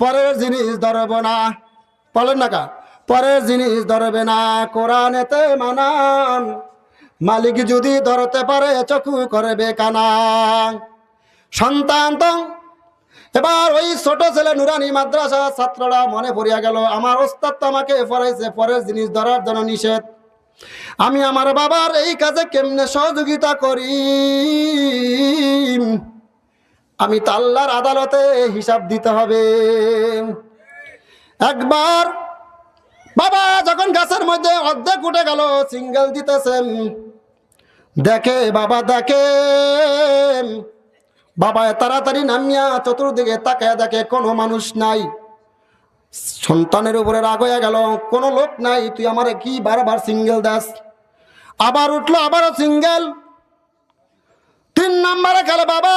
পরের জিনিস ধরব না। বলেন না কা? পরের জিনিস ধরবে না। কোরআনেতে মানান। মালিক যদি ধরতে পারে চকু করবে কানা। সন্তান তো। এবার ওই ছোট ছেলে নুরানি মাদ্রাসা ছাত্ররা মনে পড়িয়া গেল, আমার ওস্তাদ তো আমাকে পড়াইছে, পরের জিনিস ধরার জন্য নিষেধ। আমি আমার বাবার এই কাজে কেমনে সহযোগিতা করি? আমি তো আল্লাহর আদালতে হিসাব দিতে হবে। একবার বাবা যখন গাছের মধ্যে অর্ধেক উঠে গেল, সিঙ্গেল দিতেছেন। দেখে, বাবা দেখে। বাবা তাড়াতাড়ি নামিয়া চতুর্দিকে তাকায় দেখে কোনো মানুষ নাই। সন্তানের উপরে রাগ হয়ে গেল, কোনো লোক নাই, তুই আমারে কি বারবার সিঙ্গেল দাস? আবার উঠল, আবারও সিঙ্গেল। তিন নম্বরে গেল, বাবা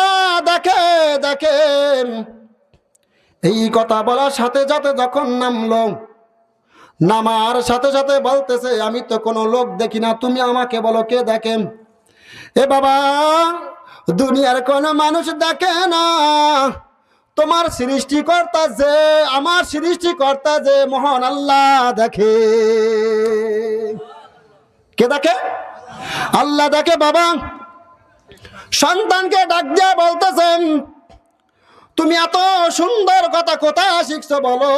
দেখে এই কথা বলার সাথে সাথে যখন নামলো, নামার সাথে সাথে বলতেছে, আমি তো কোনো লোক দেখি না, তুমি আমাকে বলো কে দেখেন? এ বাবা, দুনিয়ার কোনো মানুষ দেখে না। তোমার সৃষ্টিকর্তা যে, আমার সৃষ্টিকর্তা যে, মহান আল্লাহ দেখে। কে দেখে? আল্লাহ দেখে বাবা। সন্তানকে ডাক দিয়ে বলতেছেন তুমি এত সুন্দর কথা কোথায় শিখছো বলো?